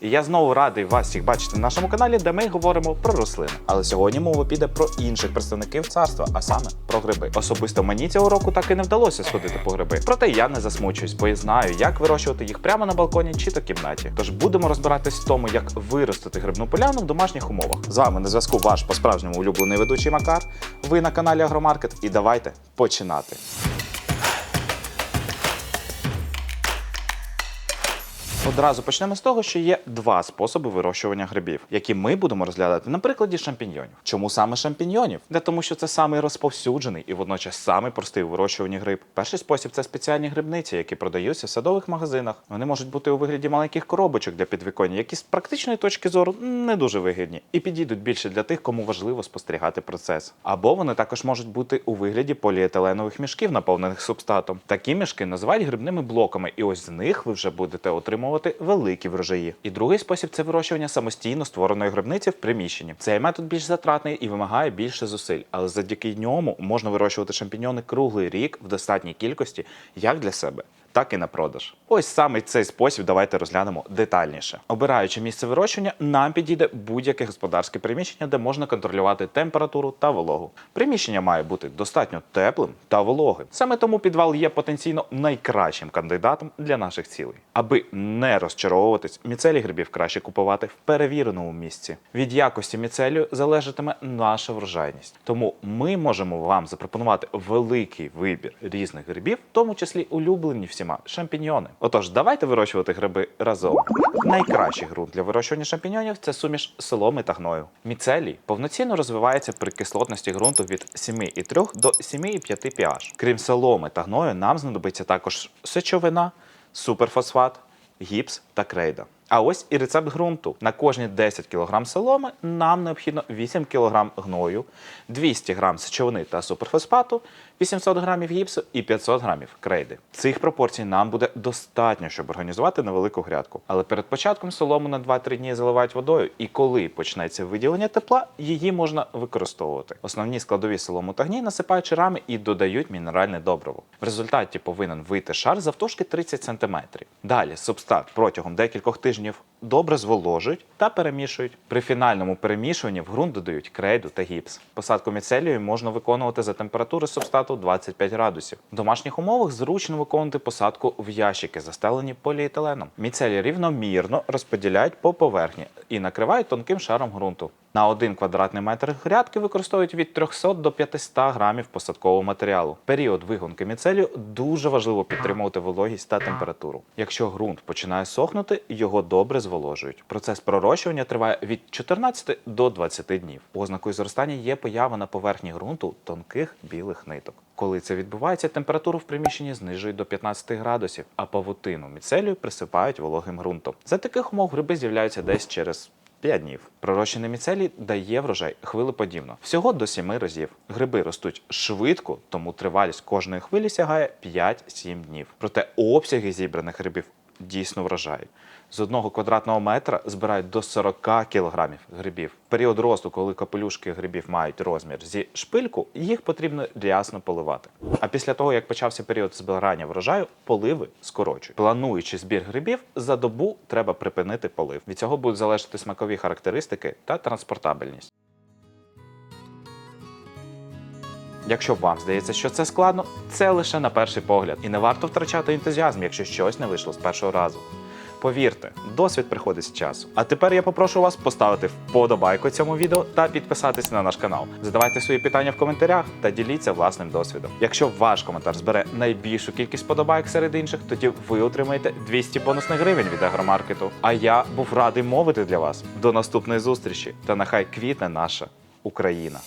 І я знову радий вас всіх бачити на нашому каналі, де ми говоримо про рослини. Але сьогодні мова піде про інших представників царства, а саме про гриби. Особисто мені цього року так і не вдалося сходити по гриби. Проте я не засмучуюсь, бо я знаю, як вирощувати їх прямо на балконі чи то кімнаті. Тож будемо розбиратись в тому, як виростити грибну поляну в домашніх умовах. З вами на зв'язку ваш по-справжньому улюблений ведучий Макар. Ви на каналі Агромаркет, і давайте починати. Одразу почнемо з того, що є два способи вирощування грибів, які ми будемо розглядати на прикладі шампіньйонів. Чому саме шампіньйонів? Не тому, що це самий розповсюджений і водночас самий простий у вирощуванні гриб. Перший спосіб це спеціальні грибниці, які продаються в садових магазинах. Вони можуть бути у вигляді маленьких коробочок для підвіконня, які з практичної точки зору не дуже вигідні, і підійдуть більше для тих, кому важливо спостерігати процес. Або вони також можуть бути у вигляді поліетиленових мішків, наповнених субстатом. Такі мішки називають грибними блоками, і ось з них ви вже будете отримувати великі врожаї. І другий спосіб це вирощування самостійно створеної грибниці в приміщенні. Цей метод більш затратний і вимагає більше зусиль, але завдяки ньому можна вирощувати шампіньони круглий рік в достатній кількості як для себе. Так і на продаж. Ось саме цей спосіб давайте розглянемо детальніше. Обираючи місце вирощування, нам підійде будь-яке господарське приміщення, де можна контролювати температуру та вологу. Приміщення має бути достатньо теплим та вологим. Саме тому підвал є потенційно найкращим кандидатом для наших цілей. Аби не розчаровуватись, міцелій грибів краще купувати в перевіреному місці. Від якості міцелію залежатиме наша врожайність. Тому ми можемо вам запропонувати великий вибір різних грибів, в тому числі улюблені всіма шампіньйони. Отож, давайте вирощувати гриби разом. Найкращий ґрунт для вирощування шампіньйонів це суміш соломи та гною. Міцелій повноцінно розвивається при кислотності ґрунту від 7,3 до 7,5 pH. Крім соломи та гною, нам знадобиться також сечовина, суперфосфат, гіпс та крейда. А ось і рецепт ґрунту. На кожні 10 кг соломи нам необхідно 8 кг гною, 200 г сечовини та суперфосфату, 800 г гіпсу і 500 г крейди. Цих пропорцій нам буде достатньо, щоб організувати невелику грядку. Але перед початком солому на 2-3 дні заливають водою, і коли почнеться виділення тепла, її можна використовувати. Основні складові солому та гній насипають шарами і додають мінеральне добриво. В результаті повинен вийти шар завтовшки 30 см. Далі субстат протягом декількох тижнів добре зволожують та перемішують. При фінальному перемішуванні в ґрунт додають крейду та гіпс. Посадку міцелію можна виконувати за температури субстату 25 градусів. В домашніх умовах зручно виконувати посадку в ящики, застелені поліетиленом. Міцелій рівномірно розподіляють по поверхні і накривають тонким шаром ґрунту. На 1 квадратний метр грядки використовують від 300 до 500 грамів посадкового матеріалу. Період вигонки міцелію дуже важливо підтримувати вологість та температуру. Якщо ґрунт починає сохнути, його добре зволожують. Процес пророщування триває від 14 до 20 днів. Ознакою зростання є поява на поверхні ґрунту тонких білих ниток. Коли це відбувається, температуру в приміщенні знижують до 15 градусів, а павутину міцелію присипають вологим ґрунтом. За таких умов гриби з'являються десь через 5 днів. Пророщений міцелій дає врожай хвилеподібно, всього до 7 разів. Гриби ростуть швидко, тому тривалість кожної хвилі сягає 5-7 днів. Проте обсяги зібраних грибів дійсно вражають. З одного квадратного метра збирають до 40 кілограмів грибів. В період росту, коли капелюшки грибів мають розмір зі шпильку, їх потрібно рясно поливати. А після того, як почався період збирання врожаю, поливи скорочують. Плануючи збір грибів, за добу треба припинити полив. Від цього будуть залежати смакові характеристики та транспортабельність. Якщо вам здається, що це складно, це лише на перший погляд, і не варто втрачати ентузіазм, якщо щось не вийшло з першого разу. Повірте, досвід приходить з часу. А тепер я попрошу вас поставити вподобайку цьому відео та підписатися на наш канал. Задавайте свої питання в коментарях та діліться власним досвідом. Якщо ваш коментар збере найбільшу кількість вподобайок серед інших, тоді ви отримаєте 200 бонусних гривень від агромаркету. А я був радий мовити для вас. До наступної зустрічі та нехай квітне наша Україна.